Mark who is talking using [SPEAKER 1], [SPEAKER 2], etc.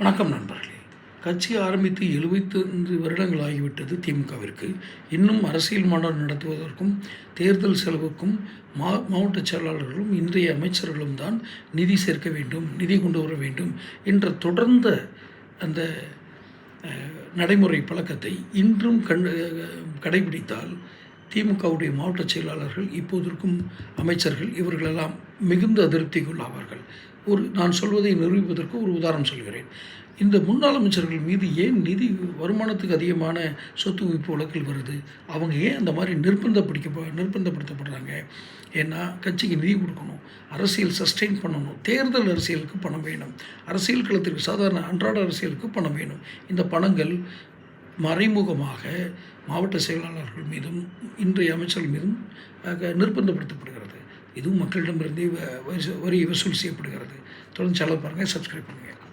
[SPEAKER 1] வணக்கம் நண்பர்களே. கட்சி ஆரம்பித்து எழுபத்தைந்து வருடங்கள் ஆகிவிட்டது திமுகவிற்கு. இன்னும் அரசியல் மாநாடு நடத்துவதற்கும் தேர்தல் செலவுக்கும் மா மாவட்ட செயலாளர்களும் இன்றைய அமைச்சர்களும் தான் நிதி சேர்க்க வேண்டும் நிதி கொண்டு வர வேண்டும் என்ற தொடர்ந்த அந்த நடைமுறை பழக்கத்தை இன்றும் கண் கடைபிடித்தால் திமுகவுடைய மாவட்ட செயலாளர்கள் இப்போது இருக்கும் அமைச்சர்கள் இவர்களெல்லாம் மிகுந்த அதிருப்திக்குள்ளாவார்கள். ஒரு நான் சொல்வதை நிரூபிப்பதற்கு ஒரு உதாரணம் சொல்கிறேன். இந்த முன்னாள் அமைச்சர்கள் மீது ஏன் நிதி வருமானத்துக்கு அதிகமான சொத்து குவிப்பு வழக்கில் வருது? அவங்க ஏன் அந்த மாதிரி நிர்பந்தப்படுத்த நிர்பந்தப்படுத்தப்படுறாங்க? ஏன்னா கட்சிக்கு நிதி கொடுக்கணும் அரசியல் சஸ்டெயின் பண்ணணும் தேர்தல் அரசியலுக்கு பணம் வேணும் அரசியல் களத்திற்கு சாதாரண அன்றாட அரசியலுக்கு பணம் வேணும். இந்த பணங்கள் மறைமுகமாக மாவட்ட செயலாளர்கள் மீதும் இன்றைய அமைச்சர்கள் மீதும் நிர்பந்தப்படுத்தப்படுகிறது. இதுவும் மக்களிடமிருந்தே வரி- வரி வசூல் செய்யப்படுகிறது. தொடர்ந்து சேனல் பாருங்கள் சப்ஸ்கிரைப் பண்ணுங்கள்